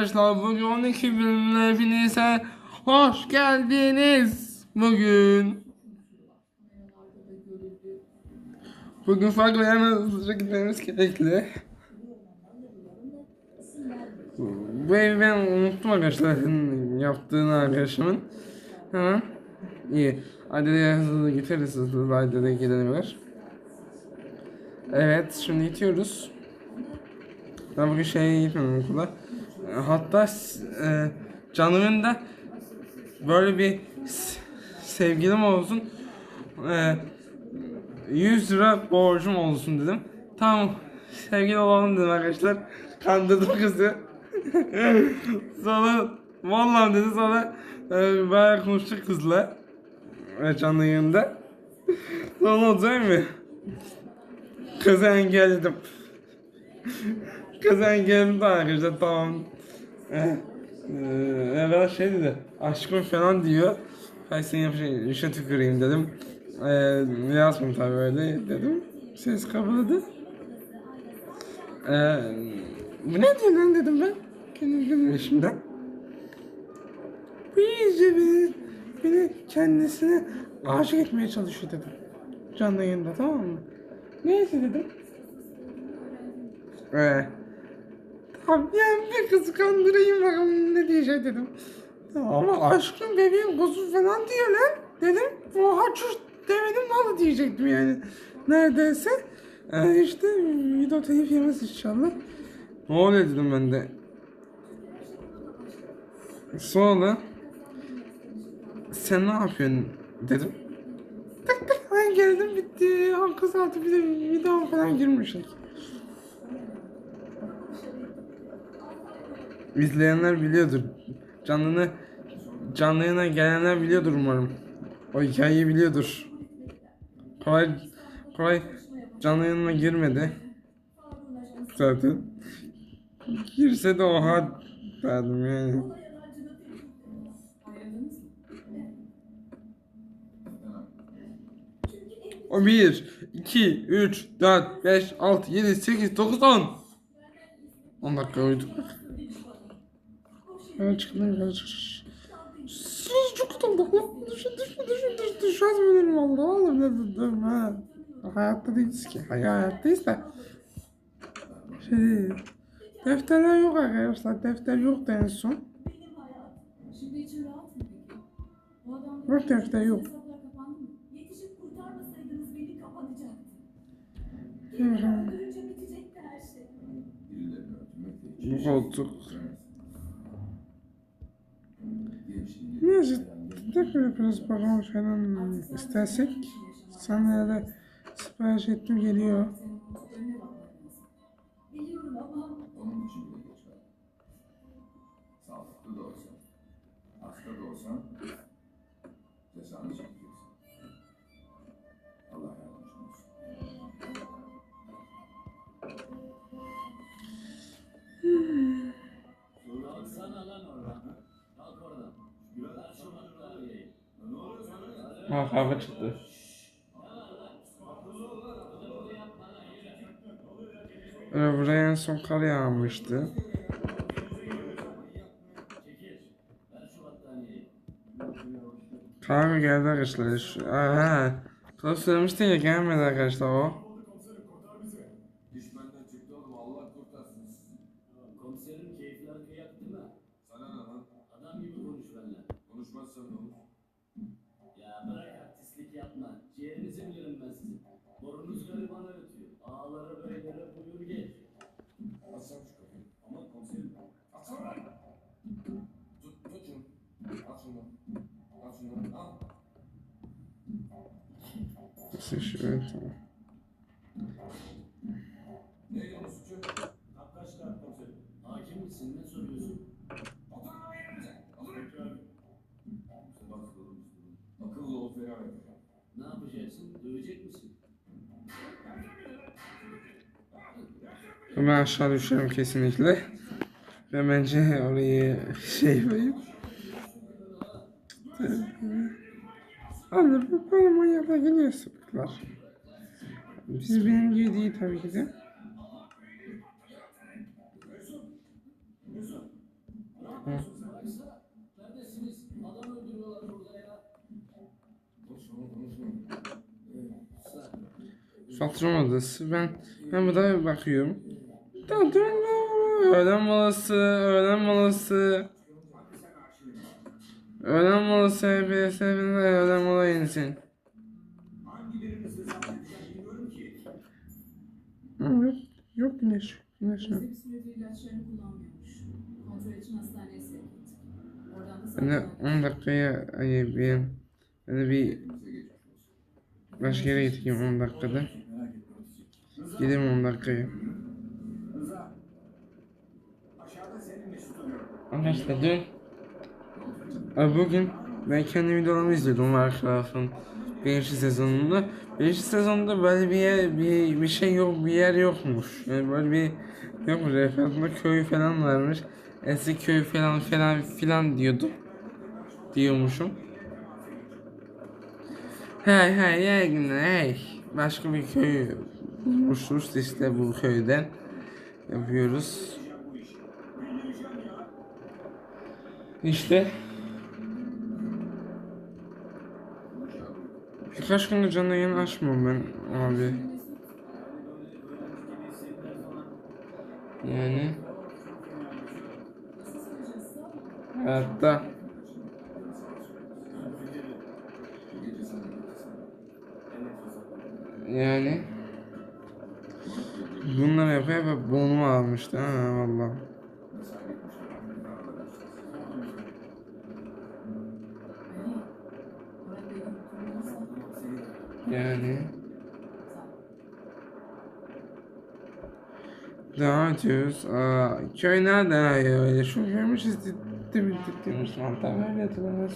arkadaşlar bugün 12 bölümle hepinize hoş geldiniz. Bugün Bugün farklı hızlıca gitmemiz gerekli. Evi ben unuttum arkadaşlar yaptığını arkadaşımın. Hemen iyi. Hadi de hızlı gideriz hızlı hadi de gidelim ver. Evet şimdi itiyoruz. Ben bugün şeye gitmedim okula. Hatta e, canımın da böyle bir sevgilim olsun. E, 100 lira borcum olsun dedim. Tamam sevgili olalım dedim arkadaşlar. Kandırdım kızı. sonra vallahi dedi sonra e, bayağı konuştuk kızla. E, canlı yayında. Sonra olacak mı? Kızı engelledim. Kızı engelledim arkadaşlar tamam. Eh, e, evvel şey dedi. Aşkım falan diyor. Ben seni yapacağım işe tüküreyim dedim. E, yazmadım tabii öyle dedim. Ses kapadı. E, bu ne diyor lan dedim ben. Kendim kendim işimden. Bu iyice beni, beni kendisine aşık etmeye çalışıyor dedim. Canlı yayında tamam mı? Neyse dedim. Ee, yani bir kızı kandırayım bakalım ne diyecek dedim. Ama aşkım bebeğim kuzu falan diyor lan dedim. Oha çüş demedim nasıl diyecektim yani. Neredeyse. Ee, işte video telif yemez inşallah. Ne oluyor dedim ben de. Sonra sen ne yapıyorsun dedim. Tık tık ben geldim bitti. Halka saati bir de video falan girmişik. İzleyenler biliyordur. Canlını canlı yayına gelenler biliyordur umarım. O hikayeyi biliyordur. Kolay kolay canlı yayına girmedi. Zaten. Girse de oha derdim yani. O 1, 2, 3, 4, 5, 6, 7, 8, 9, 10. 10 dakika uyuduk. Çıktım yukarı çıkış. Sus çok utandım. Düşün düşün düşün düşün. Düşmüyorum valla. Valla bile dedim ha. Hayatta değiliz ki. Hayattayız da. Şey Defterler yok arkadaşlar. Defter yoktu en son. Bu Yok defter yok. hesaplar kapandı Tekrar biraz bakalım falan istersek. Sandalyede sipariş ettim geliyor. Sağlıklı da olsan, hasta da olsan cezanı Ha kahve çıktı. Ee, buraya en son kar yağmıştı. Kahve geldi arkadaşlar. Aha. Kılavuz söylemiştin ya gelmedi arkadaşlar o. misin? Ben aşağı düşerim kesinlikle. Ve bence orayı şey yapayım. Abi bu böyle manyaklar geliyor sıklar. Biz benim gibi değil tabii ki de. Konuşma. Patron odası. Ben ben burada bakıyorum. Tamam. Öğlen molası, öğlen molası. Öğlen molası, hepiniz öğlen mola insin. Yok, yok güneş, güneş yok. Bizde bir süredir ilaçlarını kullanmıyormuş. Kontrol için hastaneye sevk ettik. Oradan da Ben de sana 10 dakikaya ayırayım. Ben de bir başka yere gideyim 10 dakikada. Gideyim 10 dakikaya. Arkadaşlar dün bugün ben kendi videolarımı izliyordum Warcraft'ın birinci sezonunda. Birinci sezonda böyle bir yer, bir, bir şey yok, bir yer yokmuş. Yani böyle bir yokmuş. Etrafında köy falan varmış. Eski köy falan falan filan diyordum. Diyormuşum. Hey hey hey hey. Başka bir köy bulmuşuz işte bu köyden. Yapıyoruz. İşte Birkaç gündür canlı yayın açmam ben abi. Yani hayatta yani bunları yapıyor ve bonumu almıştı ha valla. Yani devam ediyoruz. Aa, köy nerede ya öyle şu görmüşüz dibi diktirmiş mantar böyle hatırlamaz.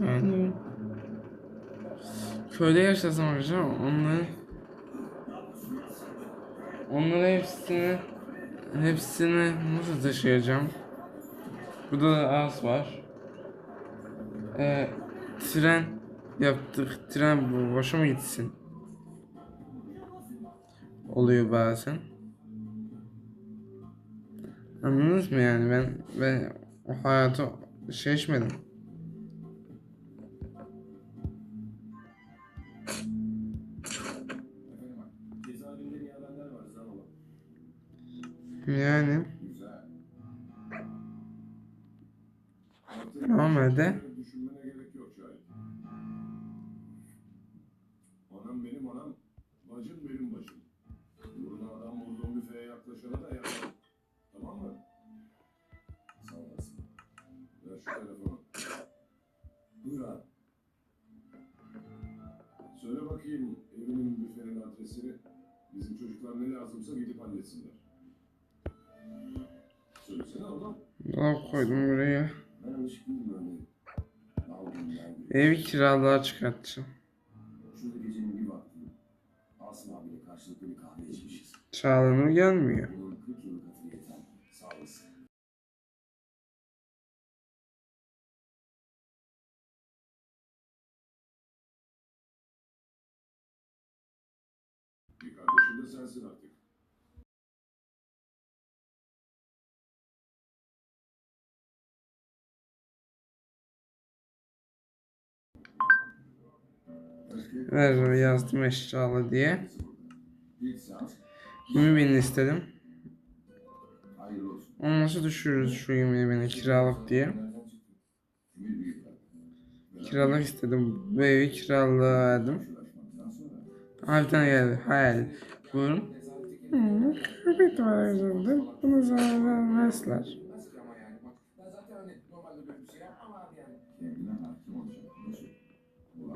Yani köyde yaşasam arkadaşlar onları onları hepsini hepsini nasıl taşıyacağım? Burada da az var. Ee, tren yaptık. Tren boşa mı gitsin? Oluyor bazen. Anladınız mı yani ben ben o hayatı şey Buyur abi. Söyle bakayım evinin büfenin adresini. Bizim çocuklar ne lazımsa gidip halletsinler. Söylesene oğlum. dolap koydum buraya. Ben alışık değilim öyle. Dalgın derdi. Evi kiralığa çıkartacağım. Şurada gecenin bir vakti Asım abiyle karşılıklı bir kahve içmişiz. Çağlanır gelmiyor. Ver yazdım eşyalı diye. İlk saat 20 bin istedim. Onu nasıl düşürürüz şu 20 bini kiralık diye. Kiralık istedim. Bu evi kiralığa verdim. Bir tane geldi. Hayal. Buyurun. Hmm, köpek üzerinde. Buna zarar vermezler.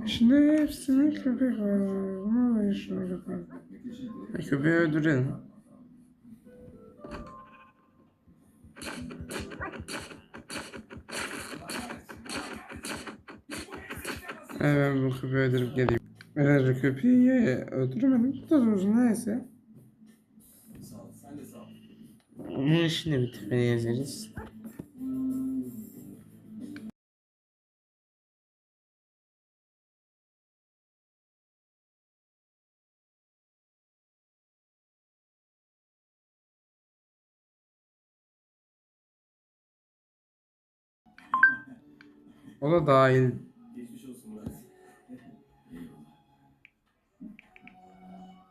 İçinde hepsinin köpek var. Buna da köpeği öldürelim. Evet bu köpeği öldürüp geleyim. Eğer köpeği öldüremedim. Tutarız neyse. Onun işini bitirmeye yazarız. O da dahil. Geçmiş olsun Murat.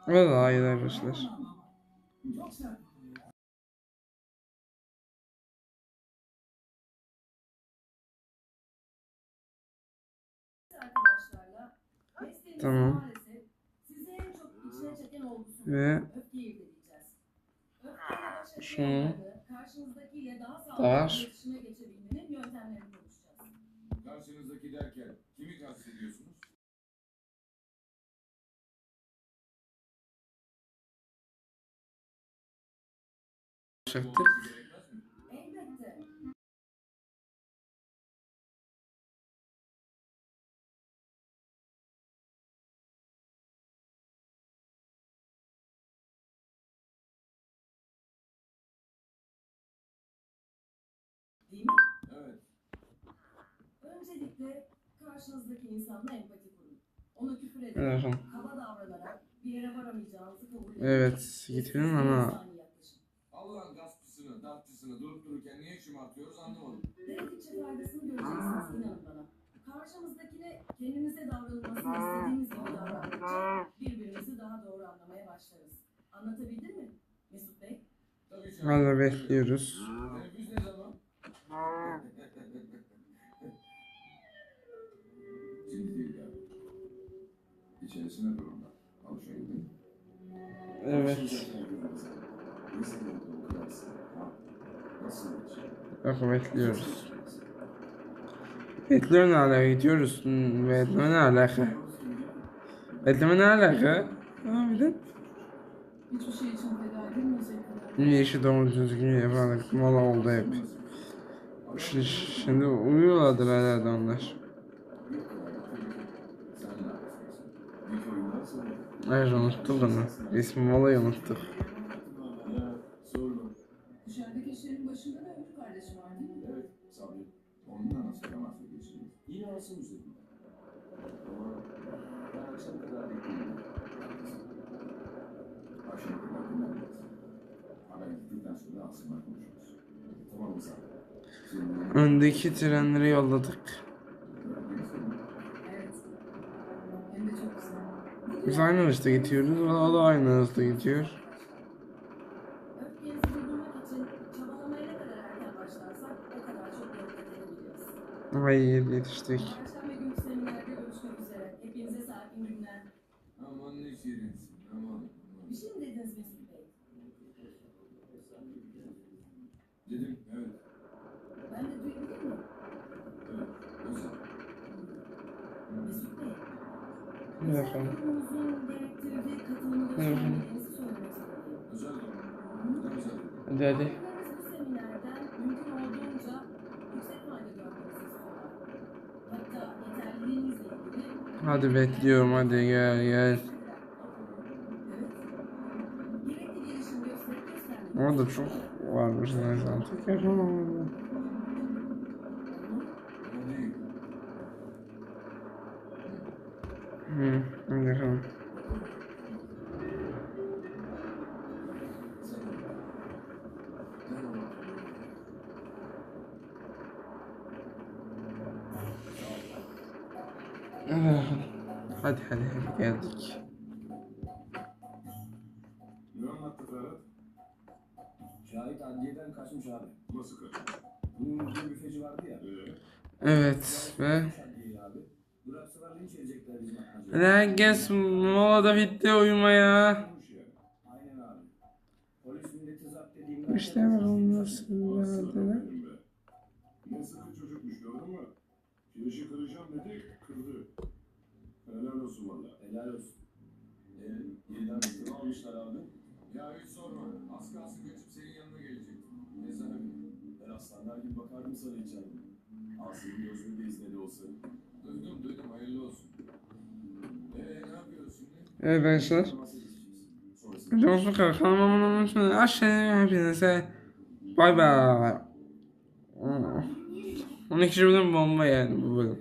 O da dahil arkadaşlar. Tamam. Ve öfkeyi irdeleyeceğiz. Karşınızdaki derken kimi kastediyorsunuz? Elbette. Değil mi? Evet. Öncelikle karşınızdaki insanla empati kurun. Ona küfür Evet ederek, efendim. kaba davranarak bir yere varamayacağınızı kabul edin. Evet getirin ama. Allah'ın gaspçısını, dartçısını durup dururken niye şımartıyoruz anlamadım. Denedikçe faydasını göreceksiniz inanın bana. Karşımızdakine kendimize davranılmasını istediğimiz gibi davrandıkça birbirimizi daha doğru anlamaya başlarız. Anlatabildim mi Mesut Bey? Hala bekliyoruz. Teneffüs ne zaman? İçerisine durumda. Alışabildin. Evet. Bakın bekliyoruz. Bekleme ne alaka gidiyoruz. Hmm, Bekleme ne alaka? Bekleme ne alaka? Harbiden. Hiçbir şey için feda edilmeyecek. Niye işi doğru düzgün yapamadık? Mola oldu hep. Şimdi, şimdi uyuyorlardır herhalde onlar. Evet unuttuk onu. İsmi Mola'yı unuttuk. Sorma. Dışarıdaki işlerin başında da öbür kardeşim var değil mi? Evet, Sabri. Onunla nasıl temasla geçiyor? Yine Asım üzerinde. Ama ben akşam kadar bekleyeyim. Akşam kadar dinlenmez. Haber gittikten sonra Asım'la konuşuruz. Tamam mı Sabri? Şimdi Öndeki trenleri yolladık. Evet. Hem de çok güzel. Biz aynı hızda gidiyoruz. O da, aynı hızda gidiyor. Hayır yetiştik. Şey mi dediniz Mesut Bey? Dedim, evet, Ben de duyabilir miyim? evet, özel. Mesut Bey. Ne özel efendim? İlgili Hadi bekliyorum hadi gel gel. Orada çok varmış zaten. Tekrar geldik. Ne anlattı Ferhat? Şahit adliyeden kaçmış abi. Nasıl kaçtı? Bunun bir büfeci vardı ya. Ee, Evet ve herkes molada bitti uyumaya. İşte bakalım nasıl benim be. Ne sıkı çocukmuş gördün mü? Kirişi kıracağım dedi, kırdı. Helal olsun valla. Helal olsun. Ee, yeniden mektubu almışlar abi. Ya hiç sorma. Az kalsın kaçıp senin yanına gelecek. Ne sana Ben aslanlar gibi bakardım sana içeride. Aslı'nın gözünü de izledi olsa. Duydum duydum hayırlı olsun. Eee ne yapıyoruz şimdi? Evet arkadaşlar. Kadar. Kanalıma abone olmayı unutmayın. Aşağıya hepinize. Bay bay. 12. bölüm bomba yani bu bölüm.